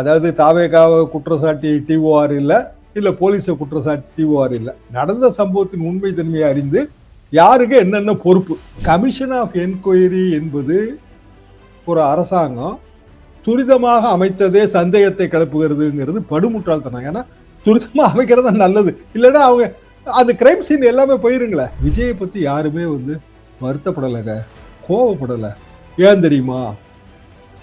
அதாவது தாவேகாவை குற்றச்சாட்டி டிஓஆர் இல்லை இல்லை போலீஸை குற்றச்சாட்டி டிஓஆர் இல்லை. நடந்த சம்பவத்தின் உண்மை தன்மையை அறிந்து யாருக்கு என்னென்ன பொறுப்பு? கமிஷன் ஆஃப் என்கொயரி என்பது ஒரு அரசாங்கம் துரிதமாக அமைத்ததே சந்தேகத்தை கிளப்புகிறதுங்கிறது படுமுட்டாள்தனம் ஏன்னா துரிதமாக அமைக்கிறது தான் நல்லது. இல்லைன்னா அவங்க அந்த கிரைம் சீன் எல்லாமே போயிருங்களே விஜயை பற்றி யாருமே வந்து வருத்தப்படலைங்க கோவப்படலை. ஏன் தெரியுமா?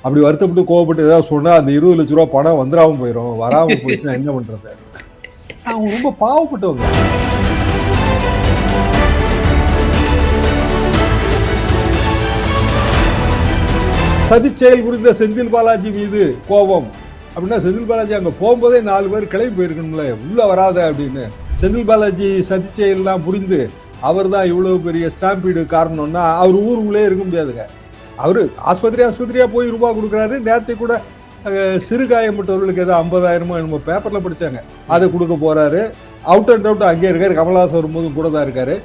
அப்படி வருத்தப்பட்டு கோவப்பட்டு ஏதாவது சொன்னால் அந்த இருபது லட்ச ரூபா பணம் வந்துடாம போயிடும் வராமல் போயிடுச்சுன்னா என்ன பண்ணுறது அவங்க ரொம்ப பாவப்பட்டவங்க. சதி செயல் செந்தில் பாலாஜி மீது கோபம். அப்படின்னா செந்தில் பாலாஜி அங்கே போகும்போதே நாலு பேர் கிளம்பி போயிருக்கணும்ல உள்ளே வராத அப்படின்னு. செந்தில் பாலாஜி சதி செயல்லாம் புரிந்து அவர் தான் இவ்வளோ பெரிய ஸ்டாம்பீடு காரணம்னா அவர் ஊருக்குள்ளே இருக்க முடியாதுங்க. அவர் ஆஸ்பத்திரி ஆஸ்பத்திரியாக போய் ரூபா கொடுக்குறாரு. நேரத்தை கூட சிறு காயப்பட்டவர்களுக்கு ஏதோ ஐம்பதாயிரமோ என்னமோ பேப்பரில் படித்தாங்க அதை கொடுக்க போகிறாரு அவுட் அண்ட் அவுட் அங்கே இருக்காரு. கமல்ஹாசன் வரும்போதும் கூட தான் இருக்காரு.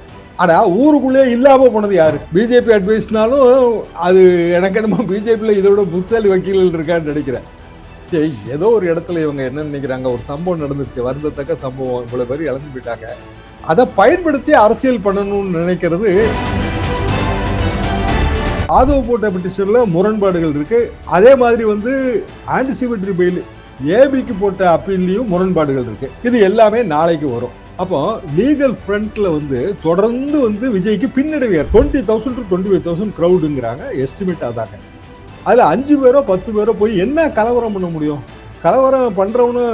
ஆனால் ஊருக்குள்ளே இல்லாமல் போனது யார்? பிஜேபி அட்வைஸ்னாலும் அது எனக்கு என்னமோ பிஜேபியில் இதை விட புத்தாலி வக்கீல்கள் இருக்கான்னு நினைக்கிறேன். சரி ஏதோ ஒரு இடத்துல இவங்க என்ன நினைக்கிறாங்க? ஒரு சம்பவம் நடந்துச்சு வருந்தத்தக்க சம்பவம். இவ்வளோ பேர் இழந்து போயிட்டாங்க. அதை பயன்படுத்தி அரசியல் பண்ணணும்னு நினைக்கிறது ஆதவ போட்ட பெட்டிஷன்ல முரண்பாடுகள் இருக்கு. அதே மாதிரி வந்து ஆன்டிசிபேட்டரி பெயில் ஏபிக்கு போட்ட அப்பீல்லையும் முரண்பாடுகள் இருக்கு. இது எல்லாமே நாளைக்கு வரும். அப்போ லீகல் ஃப்ரண்ட்ல வந்து தொடர்ந்து வந்து விஜய்க்கு பின்னடைவு twenty thousand to twenty five thousand க்ரௌடுங்கிறாங்க estimate அதாங்க அதில் அஞ்சு பேரோ பத்து பேரோ போய் என்ன கலவரம் பண்ண முடியும்? கலவரம் பண்ணுறவனு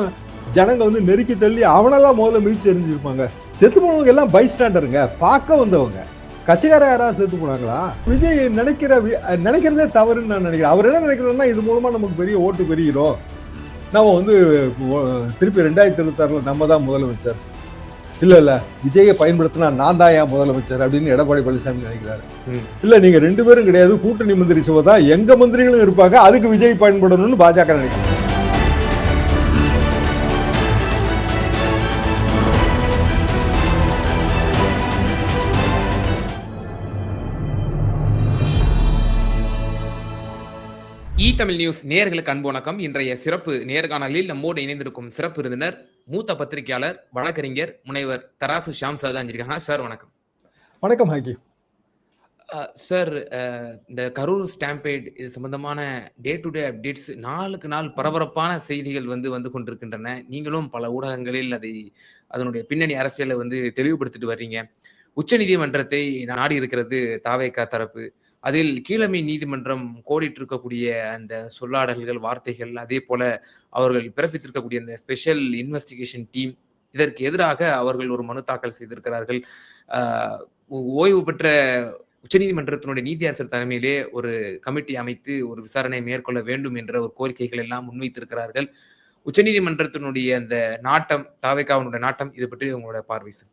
ஜனங்க வந்து நெருக்கி தள்ளி அவனெல்லாம் முதல்ல மிதிச்சு எரிஞ்சிருப்பாங்க செத்து போனவங்க எல்லாம் பை ஸ்டாண்டருங்க பார்க்க வந்தவங்க. கட்சிக்கார யாராவது செத்து போனாங்களா? விஜய் நினைக்கிற நினைக்கிறதே தவறுன்னு நான் நினைக்கிறேன். அவர் என்ன நினைக்கிறேன்னா இது மூலமா நமக்கு பெரிய ஓட்டு பெருகிறோம் நம்ம வந்து திருப்பி ரெண்டாயிரத்தி இருபத்தாறுல நம்ம தான் முதலமைச்சர். இல்ல இல்ல விஜயை பயன்படுத்தினா நான் தான் ஏன் முதலமைச்சர் அப்படின்னு எடப்பாடி பழனிசாமி நினைக்கிறாரு. இல்ல நீங்க ரெண்டு பேரும் கிடையாது கூட்டணி மந்திரி சபை தான் எங்க மந்திரிகளும் இருப்பாங்க அதுக்கு விஜய் பயன்படணும்னு பாஜக நினைக்கிறாங்க. தமிழ் நியூஸ் நேயர்களுக்கு அன்பு வணக்கம். இன்றைய சிறப்பு நேர்காணலில் நம்மோடு இணைந்திருக்கும் சிறப்பு விருந்தினர் மூத்த பத்திரிகையாளர் வழக்கறிஞர் முனைவர் தராசு ஷாம் சார் தான் இருக்காங்க. சார் வணக்கம். வணக்கம் ஹாக்கி சார் இந்த கரூர் ஸ்டாம்பேட் இது சம்பந்தமான டே டு டே அப்டேட்ஸ் நாளுக்கு நாள் பரபரப்பான செய்திகள் வந்து வந்து கொண்டிருக்கின்றன. நீங்களும் பல ஊடகங்களில் அதை அதனுடைய பின்னணி அரசியலை வந்து தெளிவுபடுத்திட்டு வர்றீங்க. உச்சநீதிமன்றத்தை நாடி இருக்கிறது தாவேக்கா தரப்பு. அதில் கீழமை நீதிமன்றம் கோடிட்டிருக்கக்கூடிய அந்த சொல்லாடல்கள் வார்த்தைகள் அதே போல அவர்கள் பிறப்பித்திருக்கக்கூடிய அந்த ஸ்பெஷல் இன்வெஸ்டிகேஷன் டீம் இதற்கு எதிராக அவர்கள் ஒரு மனு தாக்கல் செய்திருக்கிறார்கள். ஓ- ஓய்வு பெற்ற உச்சநீதிமன்றத்தினுடைய நீதியரசர் தலைமையிலே ஒரு கமிட்டி அமைத்து ஒரு விசாரணை மேற்கொள்ள வேண்டும் என்ற ஒரு கோரிக்கைகள் எல்லாம் முன்வைத்திருக்கிறார்கள். உச்சநீதிமன்றத்தினுடைய அந்த நாட்டம் தாவைக்காவனுடைய நாட்டம் இது பற்றி உங்களோட பார்வை சார்.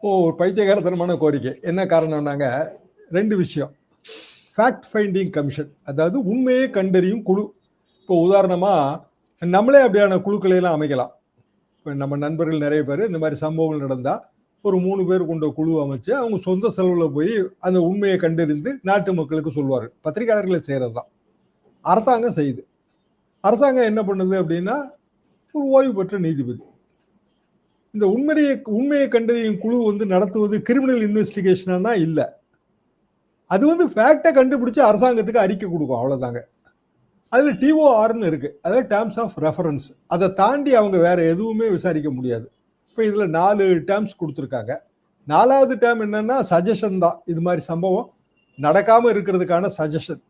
ஓ பைத்தியகாரத்தனமான கோரிக்கை. என்ன காரணம்னாங்க? ரெண்டு விஷயம். ஃபேக்ட் ஃபைண்டிங் கமிஷன் அதாவது உண்மையை கண்டறியும் குழு. இப்போ உதாரணமாக நம்மளே அப்படியான குழுக்களை எல்லாம் அமைக்கலாம். இப்போ நம்ம நண்பர்கள் நிறைய பேர் இந்த மாதிரி சம்பவங்கள் நடந்தால் ஒரு மூணு பேர் கொண்ட குழு அமைச்சு அவங்க சொந்த செலவில் போய் அந்த உண்மையை கண்டறிந்து நாட்டு மக்களுக்கு சொல்வார்கள் பத்திரிகையாளர்களை செய்கிறது தான் அரசாங்கம் செய்யுது. அரசாங்கம் என்ன பண்ணுது அப்படின்னா ஒரு ஓய்வு பெற்ற நீதிபதி. இந்த உண்மையை உண்மையை கண்டறியும் குழு வந்து நடத்துவது கிரிமினல் இன்வெஸ்டிகேஷனாக தான் இல்லை. அது வந்து ஃபேக்டை கண்டுபிடிச்சி அரசாங்கத்துக்கு அறிக்கை கொடுக்கும் அவ்வளோதாங்க அதில் டிஓஆர்னு இருக்குது அதாவது டேர்ம்ஸ் ஆஃப் ரெஃபரன்ஸ் அதை தாண்டி அவங்க வேறு எதுவுமே விசாரிக்க முடியாது. இப்போ இதில் நாலு டேர்ம்ஸ் கொடுத்துருக்காங்க. நாலாவது டேர்ம் என்னன்னா சஜஷன் தான். இது மாதிரி சம்பவம் நடக்காமல் இருக்கிறதுக்கான சஜஷன்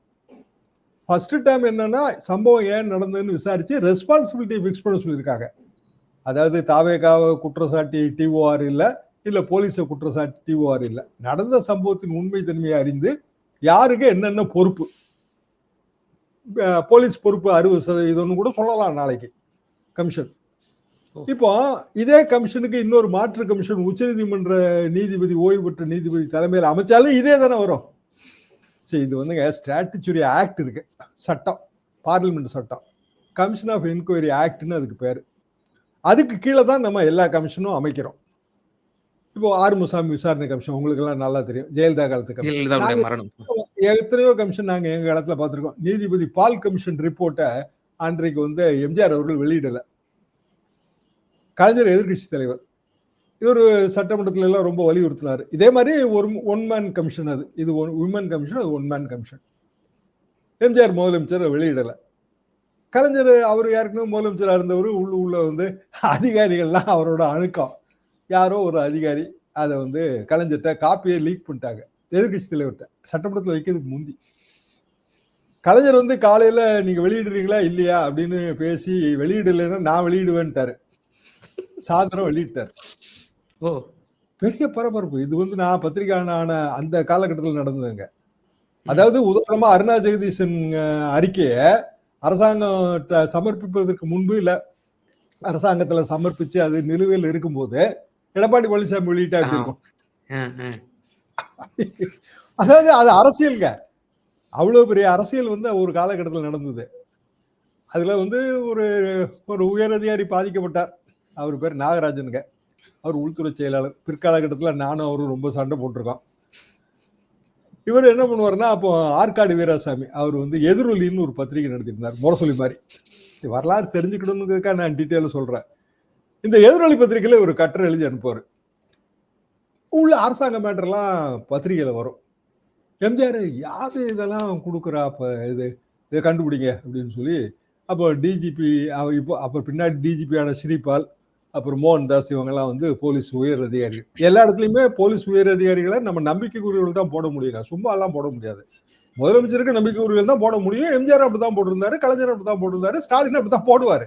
ஃபஸ்ட்டு டேர்ம் என்னன்னா சம்பவம் ஏன் நடந்ததுன்னு விசாரித்து ரெஸ்பான்சிபிலிட்டி ஃபிக்ஸ் பண்ண சொல்லியிருக்காங்க. அதாவது தாவேகாவை குற்றச்சாட்டி டிஓஆர் இல்லை இல்ல போலீஸை குற்றச்சாட்டி டிஓஆர் இல்லை. நடந்த சம்பவத்தின் உண்மை தன்மையை அறிந்து யாருக்கு என்னென்ன பொறுப்பு? போலீஸ் பொறுப்பு அறுபது சதவீதம்னு கூட சொல்லலாம் நாளைக்கு. கமிஷன். இப்போ இதே கமிஷனுக்கு இன்னொரு மாற்று கமிஷன் உச்சநீதிமன்ற நீதிபதி ஓய்வு பெற்ற நீதிபதி தலைமையில் அமைச்சாலும் இதே தானே வரும். சரி இது வந்துங்க ஸ்டாட்டுச்சுரி ஆக்ட் இருக்கு. சட்டம். பார்லிமெண்ட் சட்டம். கமிஷன் ஆஃப் என்கொயரி ஆக்ட்னு அதுக்கு பேர். அதுக்கு கீழே தான் நம்ம எல்லா கமிஷனும் அமைக்கிறோம். இப்போ ஆறுமுசாமி விசாரணை கமிஷன் உங்களுக்கு எல்லாம் நல்லா தெரியும். ஜெயலலிதா காலத்து எத்தனையோ கமிஷன் நாங்க எங்க காலத்துல பார்த்திருக்கோம். நீதிபதி பால் கமிஷன் ரிப்போர்ட்டை அன்றைக்கு வந்து எம்ஜிஆர் அவர்கள் வெளியிடல. கலைஞர் எதிர்க்கட்சி தலைவர். இவர் சட்டமன்றத்துல எல்லாம் ரொம்ப வலியுறுத்தினார். இதே மாதிரி ஒரு ஒன் மேன் கமிஷன் அது. இது ஒரு உமன் கமிஷன் அது ஒன் மேன் கமிஷன் எம்ஜிஆர் முதலமைச்சர் வெளியிடல. கலைஞர் அவர் ஏற்கனவே முதலமைச்சராக இருந்தவர் உள்ள உள்ள வந்து அதிகாரிகள்லாம் அவரோட அணுக்கம். யாரோ ஒரு அதிகாரி அதை வந்து கலைஞர்கிட்ட காப்பியை லீக் பண்ணிட்டாங்க. எதிர்கட்சி தலைவர்கிட்ட. சட்டமன்றத்தில் வைக்கிறதுக்கு முந்தி. கலைஞர் வந்து காலையில நீங்க வெளியிடுறீங்களா? இல்லையா? அப்படின்னு பேசி வெளியிடலைன்னா நான் வெளியிடுவேன்ட்டாரு. சாயந்தரம் வெளியிட்டார். ஓ. பெரிய பரபரப்பு. இது வந்து நான் பத்திரிகையான அந்த காலகட்டத்தில் நடந்ததுங்க. அதாவது உதாரணமா அருணா ஜெகதீசன் அறிக்கைய அரசாங்கம் சமர்ப்பிப்பதற்கு முன்பு இல்ல அரசாங்கத்துல சமர்ப்பிச்சு அது நிலுவையில் இருக்கும்போது எடப்பாடி பழனிசாமி வெளியிட்டா எப்படி இருக்கும். அதாவது அது அரசியல்ங்க. அவ்வளவு பெரிய அரசியல் வந்து ஒரு காலகட்டத்தில் நடந்தது. அதுல வந்து ஒரு ஒரு உயரதிகாரி பாதிக்கப்பட்டார். அவர் பேர் நாகராஜனுங்க. அவர் உள்துறை செயலாளர். பிற்காலகட்டத்தில் நானும் அவரும் ரொம்ப சண்டை போட்டிருக்கோம். இவர் என்ன பண்ணுவாருன்னா அப்போ ஆற்காடு வீராசாமி அவர் வந்து எதிரொலின்னு ஒரு பத்திரிகை நடத்தியிருந்தார். முரசொலி மாதிரி. வரலாறு தெரிஞ்சுக்கணுங்கிறதுக்காக நான் டீட்டெயிலாக சொல்றேன். இந்த எதிரொலி பத்திரிகையில ஒரு கட்டுரை எழுதி அனுப்புவார். உள்ள அரசாங்க மேட்டர்லாம் பத்திரிகையில் வரும். எம்ஜிஆர் யார் இதெல்லாம் கொடுக்குறா? இப்போ இது இதை கண்டுபிடிங்க அப்படின்னு சொல்லி அப்போ டிஜிபி இப்போ அப்போ பின்னாடி டிஜிபியான ஸ்ரீபால் அப்புறம் மோகன்தாஸ் இவங்கெல்லாம் வந்து போலீஸ் உயர் அதிகாரிகள் எல்லா இடத்துலையுமே போலீஸ் உயர் அதிகாரிகளை நம்ம நம்பிக்கைக்குரியவர்கள் தான் போட முடியும். சும்மா எல்லாம் போட முடியாது. முதலமைச்சருக்கு நம்பிக்கைக்குரியவர்கள் தான் போட முடியும். எம்ஜிஆர் அப்படி தான் போட்டிருந்தாரு கலைஞர் அப்படி தான் போட்டிருந்தாரு ஸ்டாலின் அப்படி தான் போடுவார்.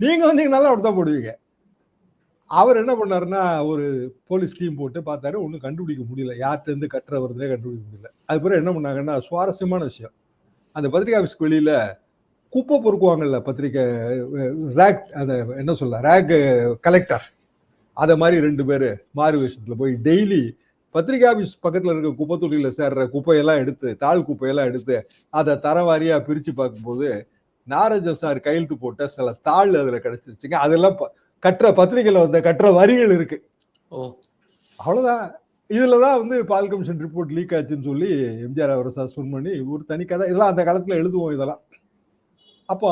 நீங்கள் வந்தீங்கனாலும் அப்படி தான் போடுவீங்க. அவர் என்ன பண்ணாருன்னா ஒரு போலீஸ் டீம் போட்டு பார்த்தாரு ஒன்றும் கண்டுபிடிக்க முடியல. யார்கிட்டருந்து கட்டுற வருதுனே கண்டுபிடிக்க முடியல. அது பிறகு என்ன பண்ணாங்கன்னா சுவாரஸ்யமான விஷயம். அந்த பத்திரிகை ஆஃபீஸ்க்கு வெளியில் குப்பை பொறுக்குவாங்கல்ல பத்திரிக்கை ரேக் அந்த என்ன சொல்ல ரேக் கலெக்டர். அதை மாதிரி ரெண்டு பேர் மாறு வேஷத்தில் போய் டெய்லி பத்திரிகை ஆஃபீஸ் பக்கத்தில் இருக்க குப்பை தொழிலில் சேர்ற குப்பையெல்லாம் எடுத்து தாழ் குப்பையெல்லாம் எடுத்து அதை தரவாரியாக பிரித்து பார்க்கும்போது நாரஜ சார் கையெழுத்து போட்ட சில தாள் அதில் கிடச்சிருச்சுங்க. அதெல்லாம் கட்டுற பத்திரிகையில வந்த கட்டுற வரிகள் இருக்கு. ஓ. அவ்வளவுதான். இதுலதான் வந்து பால் கமிஷன் ரிப்போர்ட் லீக் ஆச்சுன்னு சொல்லி எம்ஜிஆர் அவரை சஸ்பெண்ட் பண்ணி ஒரு தனி கதை இதெல்லாம் அந்த காலத்துல எழுதுவோம் இதெல்லாம். அப்போ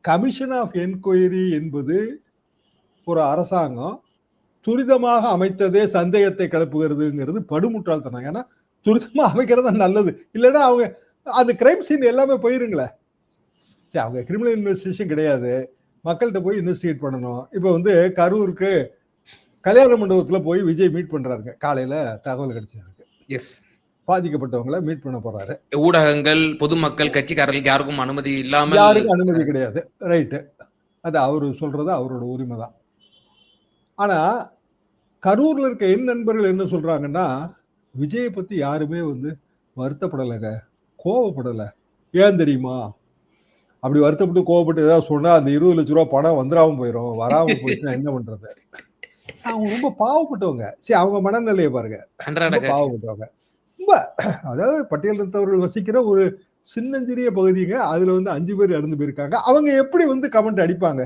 கமிஷன் ஆஃப் என்கொயரி என்பது ஒரு அரசாங்கம் துரிதமாக அமைத்ததே சந்தேகத்தை கிளப்புகிறதுங்கிறது படுமுட்டாள்தனம். ஏன்னா துரிதமா அமைக்கிறது தான் நல்லது. இல்லைன்னா அவங்க அந்த கிரைம் சீன் எல்லாமே போயிருங்களே. சரி அவங்க கிரிமினல் இன்வெஸ்டிகேஷன் கிடையாது. மக்கள்கிட்ட போய் இன்வெஸ்டிகேட் பண்ணணும். இப்போ வந்து கரூருக்கு கல்யாண மண்டபத்துல போய் விஜய் மீட் பண்றாருங்க. காலையில தகவல் கிடைச்சது எனக்கு எஸ் பாதிக்கப்பட்டவங்கள மீட் பண்ண போறாரு. ஊடகங்கள் பொதுமக்கள் கட்சிக்காரர்களுக்கு யாருக்கும் அனுமதி இல்லாமல் யாருக்கும் அனுமதி கிடையாது. ரைட்டு அது அவரு சொல்றது அவரோட உரிமை தான். ஆனா கரூர்ல இருக்க என் நண்பர்கள் என்ன சொல்றாங்கன்னா விஜயை பத்தி யாருமே வந்து வருத்தப்படலைங்க. கோவப்படலை. ஏன் தெரியுமா? அப்படி வருத்தப்பட்டு கோவப்பட்டு ஏதாவது சொன்னா அந்த இருபது லட்ச ரூபா பணம் வந்துடாம போயிடும் வராம போயிடுச்சுன்னா என்ன பண்றது? அவங்க ரொம்ப பாவப்பட்டவங்க. சரி அவங்க மனநிலையை பாருங்க. பாவப்பட்டவங்க. ரொம்ப அதாவது பட்டியலினத்தவர்கள் வசிக்கிற ஒரு சின்னஞ்சிறிய பகுதிங்க. அதுல வந்து அஞ்சு பேர் இறந்து போயிருக்காங்க. அவங்க எப்படி வந்து கமெண்ட் அடிப்பாங்க?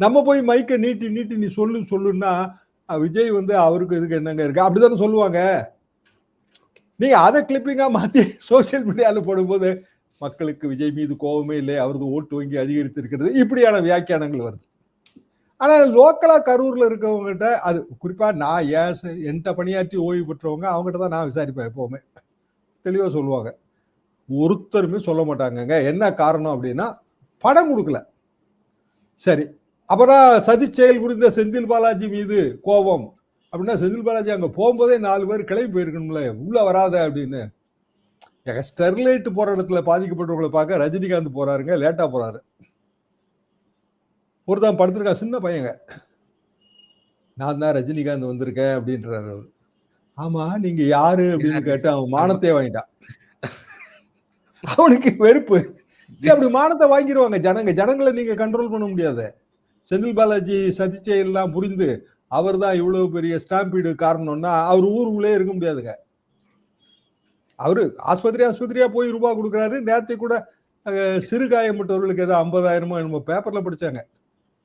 நம்ம போய் மைக்க நீட்டி நீட்டி நீ சொல்லு சொல்லுன்னா விஜய் வந்து அவருக்கு இதுக்கு என்னங்க இருக்கு? அப்படிதானே சொல்லுவாங்க. நீங்க அதை கிளிப்பிங்கா மாத்தி சோசியல் மீடியால போடும்போது மக்களுக்கு விஜய் மீது கோபமே இல்லை அவரது ஓட்டு வங்கி அதிகரித்து இருக்கிறது இப்படியான வியாக்கியானங்கள் வருது. ஆனால் லோக்கலா கரூர்ல இருக்கவங்ககிட்ட அது குறிப்பா நான் ஏன் என்கிட்ட பணியாற்றி ஓய்வு பெற்றவங்க அவங்ககிட்ட தான் நான் விசாரிப்பேன் எப்பவுமே. தெளிவாக சொல்லுவாங்க. ஒருத்தருமே சொல்ல மாட்டாங்கங்க. என்ன காரணம் அப்படின்னா படம் கொடுக்கல. சரி அப்புறம் சதி செயல் புரிந்த செந்தில் பாலாஜி மீது கோபம். அப்படின்னா செந்தில் பாலாஜி அங்கே போகும்போதே நாலு பேர் கிளம்பி போயிருக்கணும்ல உள்ள வராத அப்படின்னு. ஸ்டெர்லைட் போற இடத்துல பாதிக்கப்பட்டவங்களை பார்க்க ரஜினிகாந்த் போறாருங்க லேட்டா போறாரு. ஒருத்தன் படுத்திருக்கான் சின்ன பையங்க. நான் தான் ரஜினிகாந்த் வந்திருக்கேன் அப்படின்றாரு அவரு. ஆமா நீங்க யாரு அப்படின்னு கேட்டு அவன் மானத்தையே வாங்கிட்டான். அவனுக்கு வெறுப்பு. சரி அப்படி மானத்தை வாங்கிடுவாங்க ஜனங்க. ஜனங்களை நீங்க கண்ட்ரோல் பண்ண முடியாது. செந்தில் பாலாஜி சதிச்சை எல்லாம் புரிந்து அவர் தான் இவ்வளவு பெரிய ஸ்டாம்பீடு காரணம்னா அவர் ஊருக்குள்ளே இருக்க முடியாதுங்க. அவரு ஆஸ்பத்திரி ஆஸ்பத்திரியா போய் ரூபாய் கொடுக்குறாரு. நேரத்தை கூட சிறு காயப்பட்டவர்களுக்கு ஏதோ ஐம்பதாயிரமோ என்னமோ பேப்பர்ல படிச்சாங்க.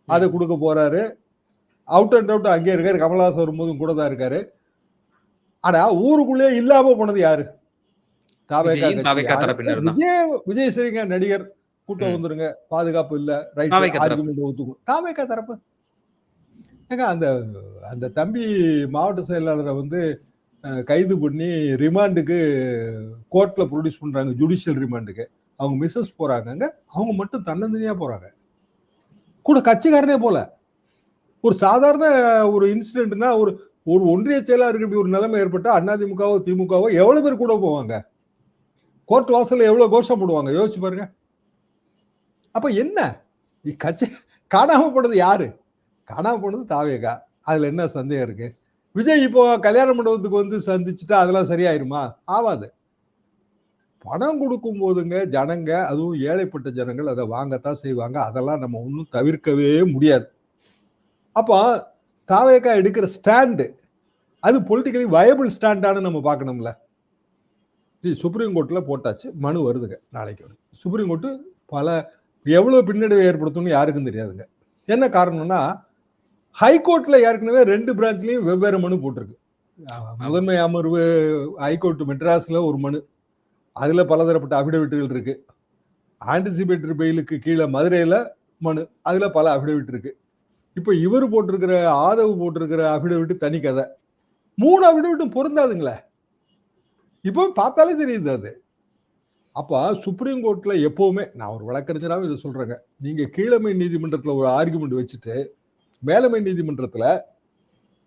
அதை கொடுக்க போறாரு. அவுட் அண்ட் அவுட் அங்கே இருக்காரு. கமலஹாசன் வரும்போதும் கூட தான் இருக்காரு. ஆனா ஊருக்குள்ளே இல்லாம போனது யாரு. விஜய் விஜய் சரிங்க நடிகர். கூட்டம். வந்துருங்க. பாதுகாப்பு இல்ல. ரைட் தாவேக்கா தரப்பு. ஏங்க அந்த அந்த தம்பி மாவட்ட செயலாளரை வந்து கைது பண்ணி ரிமாண்டுக்கு கோர்ட்டில் ப்ரொடியூஸ் பண்ணுறாங்க ஜுடிஷியல் ரிமாண்டுக்கு. அவங்க மிஸ்ஸஸ் போகிறாங்கங்க அவங்க மட்டும் தன்னந்தனியாக போகிறாங்க கூட கட்சிக்காரனே போல. ஒரு சாதாரண ஒரு இன்சிடென்ட்னா ஒரு ஒரு ஒன்றிய செயலாளருக்கு இப்படி ஒரு நிலைமை ஏற்பட்டால் அதிமுகவோ திமுகவோ எவ்வளோ பேர் கூட போவாங்க? கோர்ட் வாசலில் எவ்வளோ கோஷம் போடுவாங்க? யோசிச்சு பாருங்க. அப்போ என்ன? கட்சி காணாமல் போனது யாரு? காணாமல் போனது தாவேகா. அதில் என்ன சந்தேகம் இருக்குது விஜய் இப்போ கல்யாண மண்டபத்துக்கு வந்து சந்திச்சுட்டா அதெல்லாம் சரியாயிருமா? ஆவாது. பணம் கொடுக்கும் போதுங்க ஜனங்க அதுவும் ஏழைப்பட்ட ஜனங்கள் அதை வாங்கத்தான் செய்வாங்க. அதெல்லாம் நம்ம ஒன்றும் தவிர்க்கவே முடியாது. அப்போ தாவேக்கா எடுக்கிற ஸ்டாண்டு அது பொலிட்டிக்கலி வயபிள் ஸ்டாண்டானு நம்ம பார்க்கணும்ல. ஜி, சுப்ரீம் கோர்ட்டில் போட்டாச்சு. மனு வருதுங்க நாளைக்கு வருது சுப்ரீம் கோர்ட்டு பல எவ்வளோ பின்னடைவை ஏற்படுத்தும்னு யாருக்கும் தெரியாதுங்க. என்ன காரணம்னா ஹைகோர்ட்ல ஏற்கனவே ரெண்டு பிரான்ச்லயும் வெவ்வேறு மனு போட்டிருக்கு. முதன்மை அமர்வு ஹைகோர்ட் மெட்ராஸில் ஒரு மனு. அதில் பலதரப்பட்ட அபிடவிட்டுகள் இருக்கு. ஆன்டிசிபேட்டரி பெயிலுக்கு கீழே மதுரையில் மனு. அதில் பல அபிடவிட் இருக்கு. இப்போ இவர் போட்டிருக்கிற ஆதவ் போட்டிருக்கிற அபிடவிட்டு தனி கதை. மூணு அபிடவிட்டும் பொருந்தாதுங்களே. இப்போ பார்த்தாலே தெரியுது அது. அப்போ சுப்ரீம் கோர்ட்டில் எப்போவுமே நான் ஒரு வழக்கறிஞராகவும் இதை சொல்கிறேங்க நீங்கள் கீழமை நீதிமன்றத்தில் ஒரு ஆர்குமெண்ட் வச்சுட்டு மேலமை நீதிமன்றத்தில்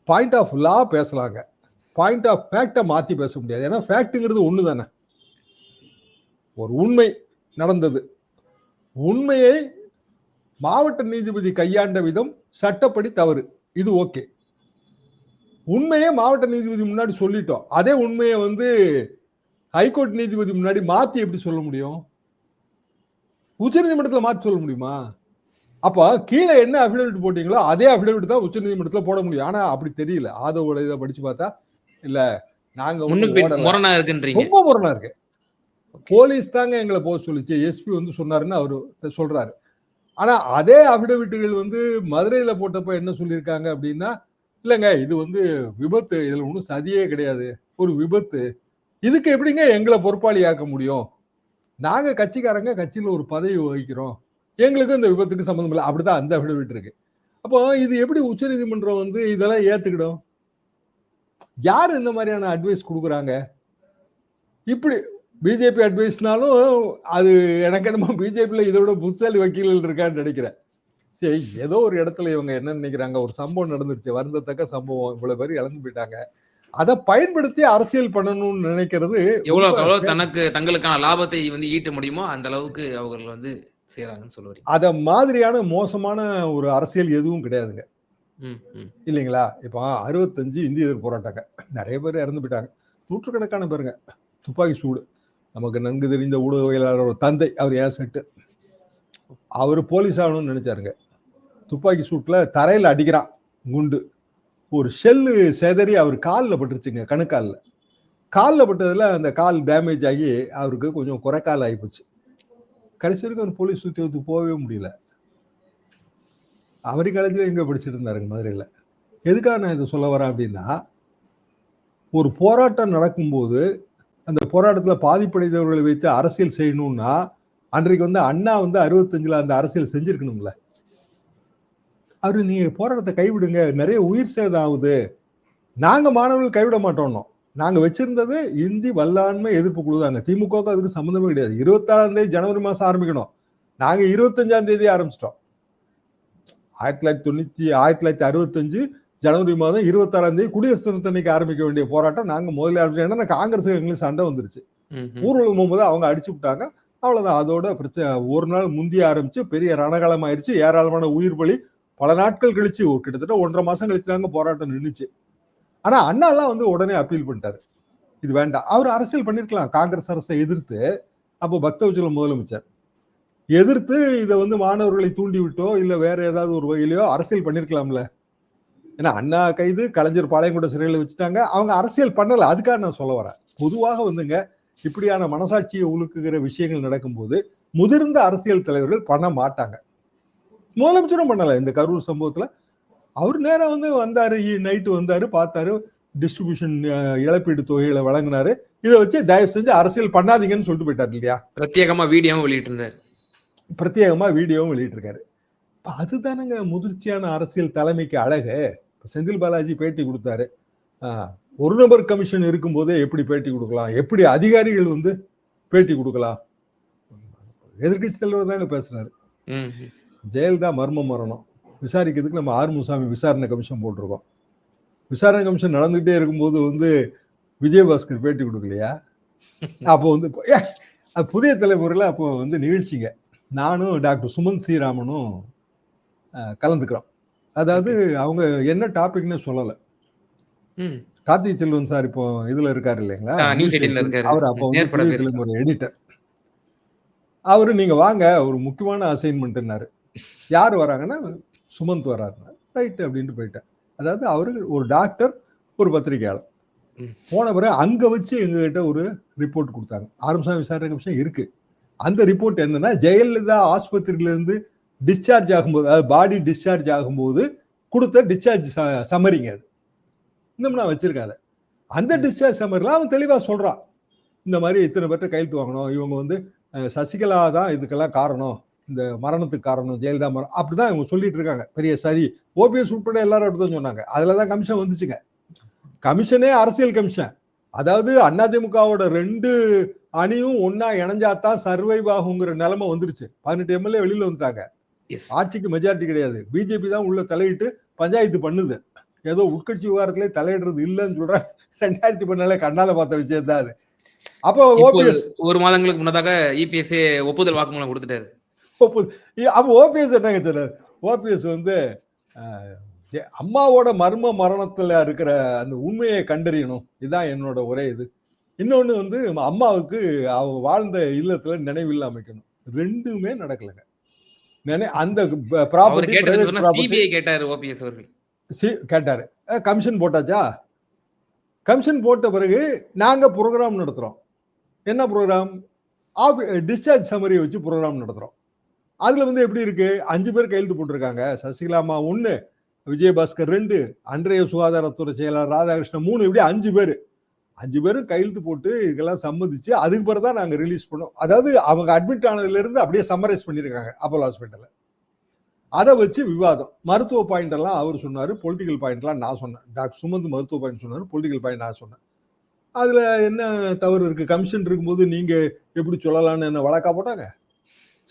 பாயிண்ட் ஆஃப் லா பேசலாங்க. பாயிண்ட் ஆஃப் ஃபேக்டை மாற்றி பேச முடியாது. ஏன்னா ஃபேக்ட்டுங்கிறது ஒன்று தானே ஒரு உண்மை நடந்தது. உண்மையை மாவட்ட நீதிபதி கையாண்ட விதம் சட்டப்படி தவறு. இது ஓகே. உண்மையை மாவட்ட நீதிபதி முன்னாடி சொல்லிட்டோம். அதே உண்மையை வந்து ஹைகோர்ட் நீதிபதி முன்னாடி மாற்றி எப்படி சொல்ல முடியும்? உச்சநீதிமன்றத்தில் மாற்றி சொல்ல முடியுமா? அப்ப கீழே என்ன அபிடவிட் போட்டீங்களோ அதே அபிடவிட் தான் உச்சநீதிமன்றத்தில் போட முடியும். ஆனா அப்படி தெரியல. ஆதவோட இதை படிச்சு பார்த்தா இல்ல நாங்க ஒண்ணும் முன்னுக்கு பின் ஓடல. முரணா இருக்குன்றீங்க. ரொம்ப முரணா இருக்கு. போலீஸ் தாங்க எங்களை போக சொல்லிச்சு. எஸ்பி வந்து சொன்னாருன்னு அவரு சொல்றாரு. ஆனா அதே அபிடவிட்டுகள் வந்து மதுரையில போட்டப்ப என்ன சொல்லியிருக்காங்க அப்படின்னா இல்லைங்க இது வந்து விபத்து. இதுல ஒன்றும் சதியே கிடையாது. ஒரு விபத்து. இதுக்கு எப்படிங்க எங்களை பொறுப்பாளியாக்க முடியும்? நாங்க கட்சிக்காரங்க கட்சியில ஒரு பதவி வகிக்கிறோம். எங்களுக்கு இந்த விபத்துக்கு சம்மந்தம் இல்லை. அப்படிதான் அந்த அபிடவிட் இருக்கு. அப்போ இது எப்படி உச்சநீதிமன்றம் வந்து இதெல்லாம் ஏத்துக்கிடும்? யார் இந்த மாதிரியான அட்வைஸ் கொடுக்குறாங்க? இப்படி பிஜேபி அட்வைஸ்னாலும் அது எனக்கு என்னமோ பிஜேபியில் இதை விட புத்தாலி வக்கீல்கள் இருக்கான்னு நினைக்கிறேன். சரி ஏதோ ஒரு இடத்துல இவங்க என்ன நினைக்கிறாங்க. ஒரு சம்பவம் நடந்துருச்சு. வருந்தத்தக்க சம்பவம். இவ்வளவு பேர் இழந்து போயிட்டாங்க. அதை பயன்படுத்தி அரசியல் பண்ணணும்னு நினைக்கிறது எவ்வளவு தனக்கு தங்களுக்கான லாபத்தை வந்து ஈட்ட முடியுமோ அந்த அளவுக்கு அவர்கள் வந்து செய்யறாங்கன்னு சொல்ல வரீங்க அத மாதிரியான மோசமான ஒரு அரசியல் எதுவும் கிடையாதுங்க. இல்லைங்களா? இப்போ அறுபத்தஞ்சு இந்திய எதிர்ப்பு போராட்டங்க. நிறைய பேர் இறந்து போயிட்டாங்க. நூற்றுக்கணக்கான பேருங்க. துப்பாக்கி சூடு. நமக்கு நன்கு தெரிந்த ஊடகவியலாளர் தந்தை அவர் ஏன் செட்டு அவர் போலீஸ் ஆகணும்னு நினைச்சாருங்க. துப்பாக்கி சூட்ல தரையில அடிக்கிறான். குண்டு. ஒரு ஷெல்லு செதறி அவர் காலில் பட்டுருச்சுங்க கணுக்காலில். காலில் பட்டதுல அந்த கால் டேமேஜ் ஆகி அவருக்கு கொஞ்சம் குறைக்கால் ஆகிப்போச்சு கடைசி வரைக்கும் அவர் போலீஸ் உத்தியோகத்துக்கு போகவே முடியல. அவரி காலேஜில் எங்கே படிச்சுட்டு இருந்தாருங்க மதுரையில்? எதுக்காக நான் இதை சொல்ல வரேன் அப்படின்னா ஒரு போராட்டம் நடக்கும்போது அந்த போராட்டத்தில் பாதிப்படைந்தவர்களை வைத்து அரசியல் செய்யணும்னா அன்றைக்கு வந்து அண்ணா வந்து அறுபத்தஞ்சில் அந்த அரசியல் செஞ்சுருக்கணும்ல. அவர் நீங்கள் போராட்டத்தை கைவிடுங்க நிறைய உயிர் சேதம் ஆகுது. நாங்கள் மாணவர்கள் கைவிட மாட்டோம்னோம். நாங்க வச்சிருந்தது இந்தி வல்லாண்மை எதிர்ப்பு குழு தாங்க. திமுகவுக்கு அதுக்கு சம்மந்தமே கிடையாது. இருபத்தாறாம் தேதி ஜனவரி மாசம் ஆரம்பிக்கணும். நாங்க இருபத்தஞ்சாம் தேதி ஆரம்பிச்சிட்டோம். ஆயிரத்தி தொள்ளாயிரத்தி தொண்ணூத்தி ஆயிரத்தி தொள்ளாயிரத்தி அறுபத்தஞ்சு ஜனவரி மாதம் இருபத்தாறாம் தேதி குடியரசு தினத்தன்னைக்கு ஆரம்பிக்க வேண்டிய போராட்டம் நாங்க முதல்ல ஆரம்பிச்சோம். ஏன்னா காங்கிரஸ் எங்களுக்கு சண்டை வந்துருச்சு. ஊர்வலம் போகும்போது அவங்க அடிச்சு விட்டாங்க. அவ்வளவுதான். அதோட பிரச்சனை ஒரு நாள் முந்தைய ஆரம்பிச்சு பெரிய ரணகாலம் ஆயிருச்சு ஏராளமான உயிர் பலி பல நாட்கள் கழிச்சு கிட்டத்தட்ட ஒன்றரை மாசம் கழிச்சு தாங்க போராட்டம் நின்றுச்சு ஆனா அண்ணாலாம் வந்து உடனே அப்பீல் பண்ணிட்டாரு. இது வேண்டாம். அவர் அரசியல் பண்ணிருக்கலாம். காங்கிரஸ் அரசை எதிர்த்து அப்போ பக்தவச்சலம் முதலமைச்சர். எதிர்த்து இதை வந்து மாணவர்களை தூண்டி விட்டோ இல்லை வேற ஏதாவது ஒரு வகையிலையோ அரசியல் பண்ணிருக்கலாம்ல. ஏன்னா அண்ணா கைது கலைஞர் பாளையங்குடம் சிறையில் வச்சுட்டாங்க. அவங்க அரசியல் பண்ணலை. அதுக்காக நான் சொல்ல வரேன். பொதுவாக வந்துங்க இப்படியான மனசாட்சியை உலுக்குகிற விஷயங்கள் நடக்கும்போது முதிர்ந்த அரசியல் தலைவர்கள் பண்ண மாட்டாங்க. முதலமைச்சரும் பண்ணலை. இந்த கரூர் சம்பவத்தில் அவர் நேரம் வந்து வந்தாரு நைட்டு வந்தாரு பார்த்தாரு டிஸ்ட்ரிபியூஷன் இழப்பீடு தொகைகளை வழங்கினாரு. இதை வச்சு தயவு செஞ்சு அரசியல் பண்ணாதீங்கன்னு சொல்லிட்டு போயிட்டாரு இல்லையா? பிரத்யேகமா வீடியோவும் வெளியிட்டு இருந்தார் பிரத்யேகமா வீடியோவும் வெளியிட்டிருக்காரு. அதுதானங்க முதிர்ச்சியான அரசியல் தலைமைக்கு அழகு. செந்தில் பாலாஜி பேட்டி கொடுத்தாரு. ஒரு நபர் கமிஷன் இருக்கும்போதே எப்படி பேட்டி கொடுக்கலாம்? எப்படி அதிகாரிகள் வந்து பேட்டி கொடுக்கலாம்? எதிர்க்கட்சி தலைவர் தாங்க ம். ஜெயலலிதா மர்ம மரணம். விசாரிக்கிறதுக்கு நம்ம ஆறுமுசாமி விசாரணை கமிஷன் போட்டிருக்கோம். விசாரணை கமிஷன் நடந்துகிட்டே இருக்கும்போது வந்து விஜயபாஸ்கர் பேட்டி கொடுக்கலையா? அப்போ வந்து புதிய தலைமுறையில் அப்போ வந்து நிகழ்ச்சிங்க. நானும் டாக்டர் சுமந்த் ஸ்ரீராமனும் கலந்துக்கிறோம். அதாவது அவங்க என்ன டாபிக்னு சொல்லலை. கார்த்திக் செல்வன் சார் இப்போ இதுல இருக்காரு இல்லைங்களா. அவர் அப்போ வந்து. தலைமுறை எடிட்டர் அவரு நீங்க வாங்க ஒரு முக்கியமான அசைன்மெண்ட்னாரு யார் வராங்கன்னா சுமந்த் வராருன்னா ரைட் அப்படின்ட்டு போயிட்டேன். அதாவது அவரு ஒரு டாக்டர் ஒரு பத்திரிகையாளர். போன பிறகு அங்க வச்சு எங்ககிட்ட ஒரு ரிப்போர்ட் கொடுத்தாங்க. ஆரம்பசாமி விசாரணை கமிஷன் இருக்கு. அந்த ரிப்போர்ட் என்னன்னா ஜெயலலிதா ஆஸ்பத்திரியில இருந்து டிஸ்சார்ஜ் ஆகும்போது அதாவது பாடி டிஸ்சார்ஜ் ஆகும்போது கொடுத்த டிஸ்சார்ஜ் சம்மரிங்க அது. இன்னும் நான் வச்சிருக்கேன் அதை அந்த டிஸ்சார்ஜ் சம்மரில் அவன் தெளிவா சொல்றான். இந்த மாதிரி இத்தனை பேர்ட்ட கையெழுத்து வாங்கணும். இவங்க வந்து சசிகலா தான் இதுக்கெல்லாம் காரணம். இந்த மரணத்துக்கு காரணம் ஜெயலலிதா மரணம் அப்படிதான் இவங்க சொல்லிட்டு இருக்காங்க. பெரிய சதி. ஓபிஎஸ் உட்பட எல்லாரும் அப்படிதான் சொன்னாங்க. அதுல தான் கமிஷன் வந்துச்சுங்க. கமிஷனே அரசியல் கமிஷன். அதாவது அதிமுகவோட ரெண்டு அணியும் ஒன்னா இணைஞ்சாதான் சர்வைவ் ஆகுங்கிற நிலைமை வந்துருச்சு. பதினெட்டு எம்எல்ஏ வெளியில வந்துட்டாங்க. ஆட்சிக்கு மெஜாரிட்டி கிடையாது. பிஜேபி தான் உள்ள தலையிட்டு பஞ்சாயத்து பண்ணுது. ஏதோ உட்கட்சி விவகாரத்திலே தலையிடுறது இல்லைன்னு சொல்றாங்க ரெண்டாயிரத்தி பதினால கண்ணால பார்த்த விஷயம் தான் அது. அப்போ ஒரு மாதங்களுக்கு முன்னதாக இபிஎஸ்ஏ ஒப்புதல் வாக்குமூலம் கொடுத்துட்டாரு. அப்போ ஓபிஎஸ் என்னங்க சொன்னார் ஓபிஎஸ் வந்து அம்மாவோட மர்ம மரணத்துல இருக்கிற அந்த உண்மையை கண்டறியணும். இதுதான் என்னோட ஒரே இது. இன்னொன்னு வந்து அம்மாவுக்கு அவ வாழ்ந்த இல்லத்துல நினைவில்ல அமைக்கணும் ரெண்டுமே நடக்கலைங்க. நினை அந்த ப்ராப்பர்ட்டி கேட்டாரு ஓபிஎஸ் அவர்கள். சி- கேட்டாரு. கமிஷன் போட்டாச்சா? கமிஷன் போட்ட பிறகு நாங்க ப்ரோக்ராம் நடத்துறோம். என்ன ப்ரோக்ராம்? டிஸ்சார்ஜ் சம்மரியை வச்சு ப்ரோக்ராம் நடத்துறோம். அதுல வந்து எப்படி இருக்கு? அஞ்சு பேர் கையெழுத்து போட்டிருக்காங்க. சசிகலாமா ஒண்ணு விஜயபாஸ்கர் ரெண்டு அன்றைய சுகாதாரத்துறை செயலாளர் ராதாகிருஷ்ணன் மூணு இப்படி அஞ்சு பேர். அஞ்சு பேரும் கையெழுத்து போட்டு இதெல்லாம் சம்மதிச்சு அதுக்கு பிறகு தான் நாங்கள் ரிலீஸ் பண்ணோம். அதாவது அவங்க அட்மிட் ஆனதுலேருந்து அப்படியே சம்மரைஸ் பண்ணியிருக்காங்க அப்போலோ ஹாஸ்பிட்டலில் அதை வச்சு விவாதம். மருத்துவ பாயிண்ட் எல்லாம் அவர் சொன்னார் பொலிட்டிக்கல் பாயிண்ட்லாம் நான் சொன்னேன். டாக்டர் சுமந்த் மருத்துவ பாயிண்ட் சொன்னார் பொலிட்டிக்கல் பாயிண்ட் நான் சொன்னேன். அதில் என்ன தவறு இருக்குது கமிஷன் இருக்கும்போது நீங்கள் எப்படி சொல்லலான்னு என்ன வழக்கா போட்டாங்க?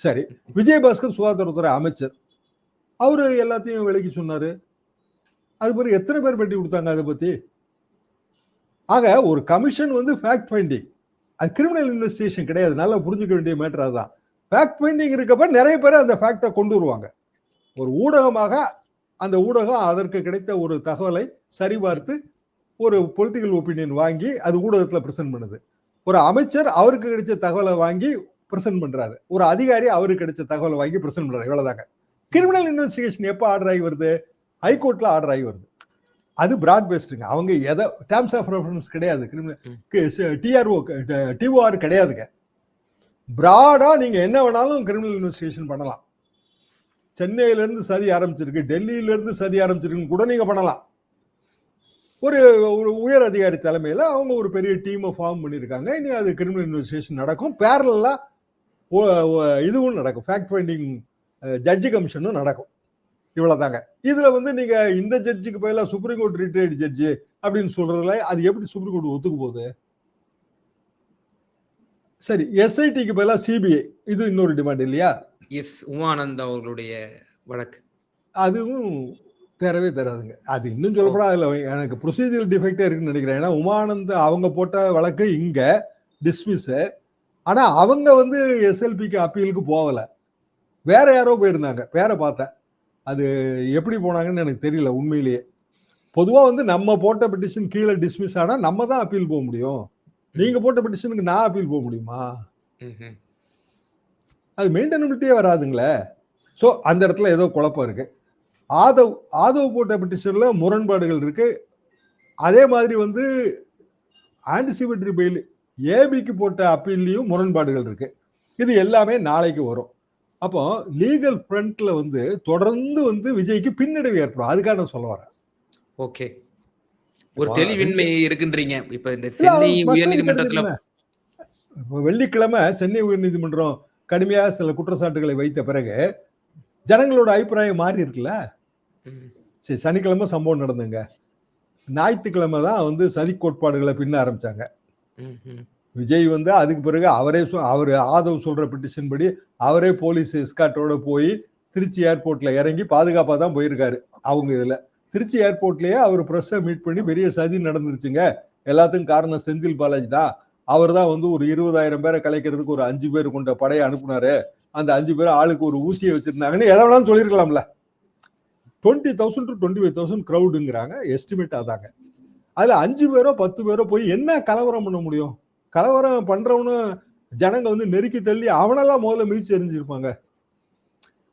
சரி. விஜயபாஸ்கர் சுகாதாரத்துறை அமைச்சர். அவரு எல்லாத்தையும் விலைக்கு சொன்னாரு. அது பிறகு எத்தனை பேர் பேட்டி கொடுத்தாங்க அதை பத்தி? ஆக ஒரு கமிஷன் வந்து ஃபேக்ட் ஃபைண்டிங் அது கிரிமினல் இன்வெஸ்டிகேஷன் கிடையாது. நல்லா புரிஞ்சுக்க வேண்டிய மேட்டர் அதுதான். ஃபேக்ட் ஃபைண்டிங் இருக்கப்ப நிறைய பேர் அந்த ஃபேக்டை கொண்டு வருவாங்க. ஒரு ஊடகமாக அந்த ஊடகம் அதற்கு கிடைத்த ஒரு தகவலை சரிபார்த்து ஒரு பொலிட்டிக்கல் ஒப்பீனியன் வாங்கி அது ஊடகத்தில் ப்ரெசென்ட் பண்ணுது. ஒரு அமைச்சர் அவருக்கு கிடைச்ச தகவலை வாங்கி பிரசன்ட் பண்றாரு. ஒரு அதிகாரி அவருக்கு கிடைச்ச தகவலை வாங்கி பிரசன்ட் பண்றாரு. இவ்வளவுதாங்க. கிரிமினல் இன்வெஸ்டிகேஷன் எப்போ ஆர்டர் ஆகி வருது? ஹைகோர்ட்ல ஆர்டர் ஆகி வருது. அது பிராட் பேஸ்டுங்க அவங்க எதை டேர்ம்ஸ் ஆஃப் ரெஃபரன்ஸ் கிடையாது. கிரிமினல் டிஆர்ஓ டிஓஆர் கிடையாதுங்க. பிராடா நீங்க என்ன வேணாலும் கிரிமினல் இன்வெஸ்டிகேஷன் பண்ணலாம். சென்னையில இருந்து சதி ஆரம்பிச்சிருக்கு. டெல்லியில இருந்து சதி ஆரம்பிச்சிருக்குன்னு கூட நீங்க பண்ணலாம். ஒரு ஒரு உயர் அதிகாரி தலைமையில அவங்க ஒரு பெரிய டீமை ஃபார்ம் பண்ணியிருக்காங்க. இனி அது கிரிமினல் இன்வெஸ்டிகேஷன் நடக்கும். பேரலா இதுவும் நடக்கும். ஃபேக்ட் ஃபைண்டிங் ஜட்ஜி கமிஷனும் நடக்கும். இவ்வளவுதாங்க. இதுல வந்து நீங்க இந்த ஜட்ஜுக்கு பதிலாக சுப்ரீம் கோர்ட் ரிட்டையர்டு ஜட்ஜு அப்படின்னு சொல்றதுல அது எப்படி சுப்ரீம் கோர்ட் ஒத்துக்கு போகுது? சரி எஸ்ஐடிக்கு பதிலாக சிபிஐ இது இன்னொரு டிமாண்ட் இல்லையா? எஸ் உமானந்த் அவர்களுடைய வழக்கு. அதுவும் தரவே தராதுங்க. அது இன்னும் சொல்லப்போனா அதுல எனக்கு ப்ரொசீஜர் டிஃபெக்டே இருக்குன்னு நினைக்கிறேன். ஏன்னா உமானந்த் அவங்க போட்ட வழக்கு இங்க டிஸ்மிஸ் ஆனா அவங்க வந்து எஸ்எல்பிக்கு அப்பீலுக்கு போகல. வேற யாரோ போயிருந்தாங்க. பேரை பார்த்தேன். அது எப்படி போனாங்கன்னு எனக்கு தெரியல உண்மையிலேயே. பொதுவா வந்து நம்ம போட்ட பெட்டிஷன் கீழே டிஸ்மிஸ் ஆனா நம்ம தான் அப்பீல் போக முடியும். நீங்க போட்ட பெட்டிஷனுக்கு நான் அப்பீல் போக முடியுமா. அது மெயின்டெனபிலிட்டியே வராதுங்களே. ஸோ அந்த இடத்துல ஏதோ குழப்பம் இருக்கு. ஆதவ் ஆதவ் போட்ட பெட்டிஷன்ல முரண்பாடுகள் இருக்கு. அதே மாதிரி வந்து ஆன்டிசிபேட்டரி பெயில் ஏபிக்கு போட்ட அப்பீல்லையும் முரண்பாடுகள் இருக்கு. இது எல்லாமே நாளைக்கு வரும். அப்போ லீகல் ஃப்ரண்ட்ல வந்து தொடர்ந்து வந்து விஜய்க்கு பின்னடைவு ஏற்படும். அதுக்காக நான் சொல்ல வரேன். ஓகே. ஒரு தெளிவின்மை இருக்குன்றீங்க. இப்ப இந்த சென்னை உயர்நீதிமன்றத்துல வெள்ளிக்கிழமை சென்னை உயர்நீதிமன்றம் கடுமையாக சில குற்றச்சாட்டுகளை வைத்த பிறகு ஜனங்களோட அபிப்பிராயம் மாறி இருக்குல்ல. சரி சனிக்கிழமை சம்பவம் நடந்துங்க. ஞாயிற்றுக்கிழமை தான் வந்து சதி கோட்பாடுகளை பின்ன ஆரம்பிச்சாங்க. விஜய் வந்து அதுக்கு பிறகு அவரே சொ- அவர் ஆதவ் சொல்ற பெட்டிஷன் படி அவரே போலீஸ் எஸ்காட்டோட போய் திருச்சி ஏர்போர்ட்ல இறங்கி பாதுகாப்பாக தான் போயிருக்காரு அவங்க இதுல. திருச்சி ஏர்போர்ட்லயே அவர் ப்ரெஸ்ஸை மீட் பண்ணி பெரிய சதி நடந்துருச்சுங்க. எல்லாத்துக்கும் காரணம் செந்தில் பாலாஜி தான். அவர் தான் வந்து ஒரு இருபதாயிரம் பேரை கலைக்கிறதுக்கு ஒரு அஞ்சு பேர் கொண்ட படையை அனுப்புனாரு. அந்த அஞ்சு பேர் ஆளுக்கு ஒரு ஊசியை வச்சிருந்தாங்கன்னு எதை வேணாலும் சொல்லியிருக்கலாம்ல twenty thousand to twenty five thousand க்ரௌடுங்கிறாங்க estimate அதாங்க. அதுல அஞ்சு பேரோ பத்து பேரோ போய் என்ன கலவரம் பண்ண முடியும்? கலவரம் பண்றவனு ஜனங்க வந்து நெருக்கி தள்ளி அவனெல்லாம் முதல்ல மிதிச்சு எரிஞ்சிருப்பாங்க.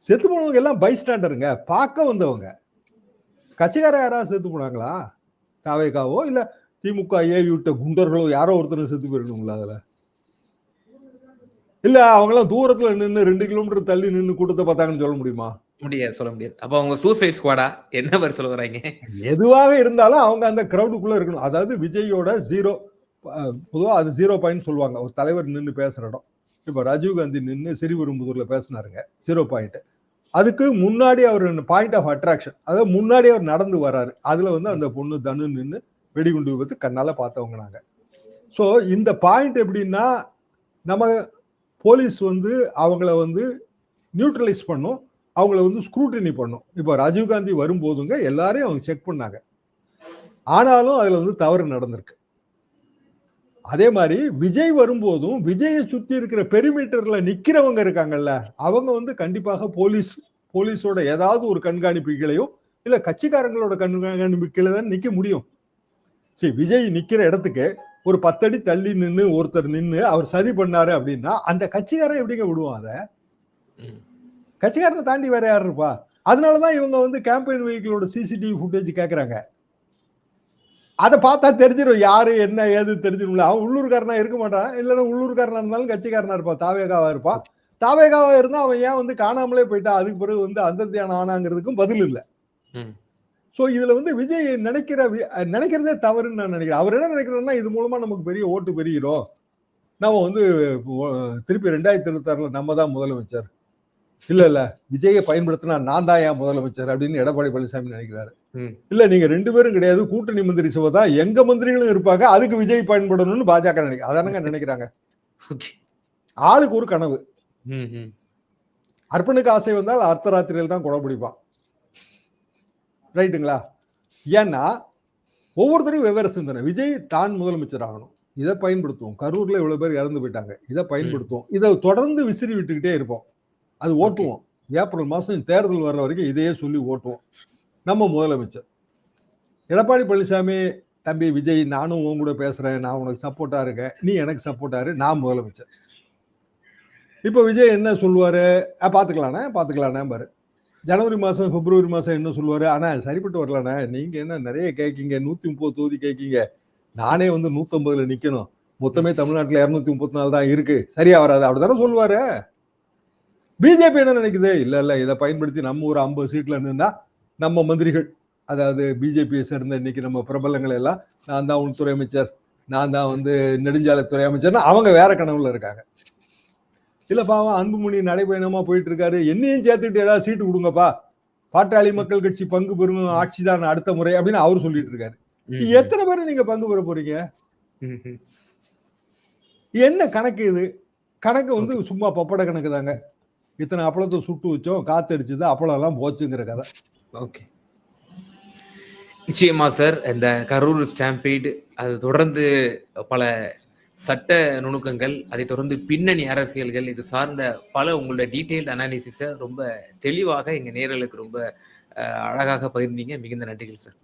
செத்து போனவங்க எல்லாம் பைஸ்டாண்டருங்க பார்க்க வந்தவங்க. கட்சிக்கார யாராவது செத்து போனாங்களா? தாவேக்காவோ இல்ல திமுக ஏவி விட்ட குண்டர்களோ யாரோ ஒருத்தர் செத்து போயிருக்கணுங்களா அதுல? இல்ல அவங்களாம் தூரத்துல நின்று ரெண்டு கிலோமீட்டர் தள்ளி நின்று கூட்டத்தை பார்த்தாங்கன்னு சொல்ல முடியுமா? முடியாது சொல்ல முடியாது. அப்ப அவங்க சூசைட் ஸ்குவாடா என்ன பேர் சொல்ல வராங்க எதுவாக இருந்தாலும் அவங்க அந்த கிரௌடுக்குள்ள இருக்கணும். அதாவது விஜயோட ஜீரோ பொதுவாக அது ஜீரோ பாயிண்ட் சொல்லுவாங்க. ஒரு தலைவர் நின்று பேசுற இடம். இப்போ ராஜீவ்காந்தி நின்று சிறிபெரும்புதூர்ல பேசினாருங்க. ஜீரோ பாயிண்ட் அதுக்கு முன்னாடி அவர் பாயிண்ட் ஆஃப் அட்ராக்ஷன் அதாவது முன்னாடி அவர் நடந்து வர்றாரு. அதுல வந்து அந்த பொண்ணு தனு நின்று வெடிகுண்டு விபத்து கண்ணால பார்த்தவங்க நாங்க ஸோ இந்த பாயிண்ட் எப்படின்னா நம்ம போலீஸ் வந்து அவங்கள வந்து நியூட்ரலைஸ் பண்ணும். அவங்கள வந்து ஸ்க்ரூட்டினி பண்ணும். இப்போ ராஜீவ்காந்தி வரும்போதுங்க எல்லாரையும் அவங்க செக் பண்ணாங்க. ஆனாலும் அதில் வந்து தவறு நடந்திருக்கு. அதே மாதிரி விஜய் வரும்போதும் விஜயை சுற்றி இருக்கிற பெரிமீட்டர்ல நிற்கிறவங்க இருக்காங்கல்ல அவங்க வந்து கண்டிப்பாக போலீஸ் போலீஸோட ஏதாவது ஒரு கண்காணிப்பு கீழையோ இல்லை கட்சிக்காரங்களோட கண்காணிப்பு கீழே தான் நிற்க முடியும். சரி விஜய் நிற்கிற இடத்துக்கு ஒரு பத்தடி தள்ளி நின்று ஒருத்தர் நின்று அவர் சதி பண்ணாரு அப்படின்னா அந்த கட்சிக்காரன் எப்படிங்க விடுவான் அதை? கட்சிக்காரனை தாண்டி வேற யார் இருப்பா? அதனாலதான் இவங்க வந்து கேம்பெயின் வெஹிக்கிளோட சிசிடிவி ஃபுட்டேஜ் கேக்குறாங்க. அதை பார்த்தா தெரிஞ்சிடும் யாரு என்ன ஏது தெரிஞ்சிடும்ல அவன் உள்ளூர்காரனா இருக்க மாட்டான். இல்லைன்னா உள்ளூர்காரனா இருந்தாலும் கட்சிக்காரனா இருப்பான் தாவேகாவா இருப்பான் தாவேகாவா இருந்தா அவன் ஏன் வந்து காணாமலே போயிட்டான் அதுக்கு பிறகு வந்து அந்தர்த்தியான ஆனாங்கிறதுக்கும் பதில் இல்லை. சோ இதுல வந்து விஜய் நினைக்கிற நினைக்கிறதே தவறுன்னு நான் நினைக்கிறேன். அவர் என்ன நினைக்கிறேன்னா இது மூலமா நமக்கு பெரிய ஓட்டு பெருகிறோம் நம்ம வந்து திருப்பி ரெண்டாயிரத்தி இருபத்தி ஆறுல நம்ம தான் முதலமைச்சர். இல்ல இல்ல. விஜயை பயன்படுத்தினா நான் தான் ஏன் முதலமைச்சர் அப்படின்னு எடப்பாடி பழனிசாமி நினைக்கிறாரு. இல்ல நீங்க ரெண்டு பேரும் கிடையாது கூட்டணி மந்திரி சபை தான். எங்க மந்திரிகளும் இருப்பாங்க அதுக்கு விஜய் பயன்படணும்னு பாஜக நினைக்க அதானங்க நினைக்கிறாங்க. ஆளுக்கு ஒரு கனவு. அர்ப்பனுக்கு ஆசை வந்தால் அர்த்தராத்திரியில் தான் குடம் பிடிப்பான். ரைட்டுங்களா? ஏன்னா ஒவ்வொருத்தரும் வெவ்வேறு சிந்தனை. விஜய் தான் முதலமைச்சர் ஆகணும். இதை பயன்படுத்துவோம். கரூர்ல இவ்வளவு பேர் இறந்து போயிட்டாங்க. இதை பயன்படுத்துவோம். இதை தொடர்ந்து விசிறி விட்டுக்கிட்டே இருப்போம். அது ஓட்டுவோம். ஏப்ரல் மாசம் தேர்தல் வர்ற வரைக்கும் இதையே சொல்லி ஓட்டுவோம். நம்ம முதலமைச்சர். எடப்பாடி பழனிசாமி தம்பி விஜய் நானும் உன் கூட பேசுறேன். நான் உனக்கு சப்போர்ட்டா இருக்கேன். நீ எனக்கு சப்போர்ட்டா இரு. நான் முதலமைச்சர். இப்போ விஜய் என்ன சொல்லுவாரு? "அஹ், பாத்துக்கலாண்ணே பாத்துக்கலாண்ணே பாரு. ஜனவரி மாசம் பிப்ரவரி மாசம் என்ன சொல்லுவாரு? ஆனா சரிப்பட்டு வரலண்ணே. நீங்க என்ன நிறைய கேட்கீங்க நூத்தி முப்பது தொகுதி கேட்கீங்க நானே வந்து நூத்தம்பதுல நிக்கணும். மொத்தமே தமிழ்நாட்டுல இருநூத்தி முப்பத்தி நாலு தான் இருக்கு. சரியா வராது. அப்படிதானே சொல்லுவாரு? பிஜேபி என்ன நினைக்குது? இல்ல இல்ல இதை பயன்படுத்தி நம்ம ஒரு ஐம்பது சீட்ல நின்னா நம்ம மந்திரிகள் அதாவது பிஜேபியை சேர்ந்த இன்னைக்கு நம்ம பிரபலங்கள் எல்லாம் நான் தான் உள்துறை அமைச்சர் நான் தான் வந்து நெடுஞ்சாலைத்துறை அமைச்சர்னு அவங்க வேற கனவுல இருக்காங்க. இல்ல பாவம் அன்புமணி நடைபயணமா போயிட்டு இருக்காரு. என்னையும் சேர்த்துட்டு ஏதாவது சீட்டு கொடுங்கப்பா. பாட்டாளி மக்கள் கட்சி பங்கு பெறும் ஆட்சி தான் அடுத்த முறை அப்படின்னு அவர் சொல்லிட்டு இருக்காரு. எத்தனை பேர் நீங்க பங்கு பெற போறீங்க. என்ன கணக்கு இது? கணக்கு வந்து சும்மா பப்பட கணக்கு தாங்க. இத்தனை அப்பளத்தை சுட்டு வச்சோம் காத்தடிச்சது அப்பளம் எல்லாம் போச்சுங்கிற கதை. ஓகே. நிச்சயமா சார். இந்த கரூர் ஸ்டாம்பீடு அது தொடர்ந்து பல சட்ட நுணுக்கங்கள் அதை தொடர்ந்து பின்னணி அரசியல்கள் இது சார்ந்த பல உங்களோட டீட்டெயில்டு அனாலிசிஸை ரொம்ப தெளிவாக எங்கள் நேரலுக்கு ரொம்ப அழகாக பகிர்ந்தீங்க. மிகுந்த நன்றிகள் சார்.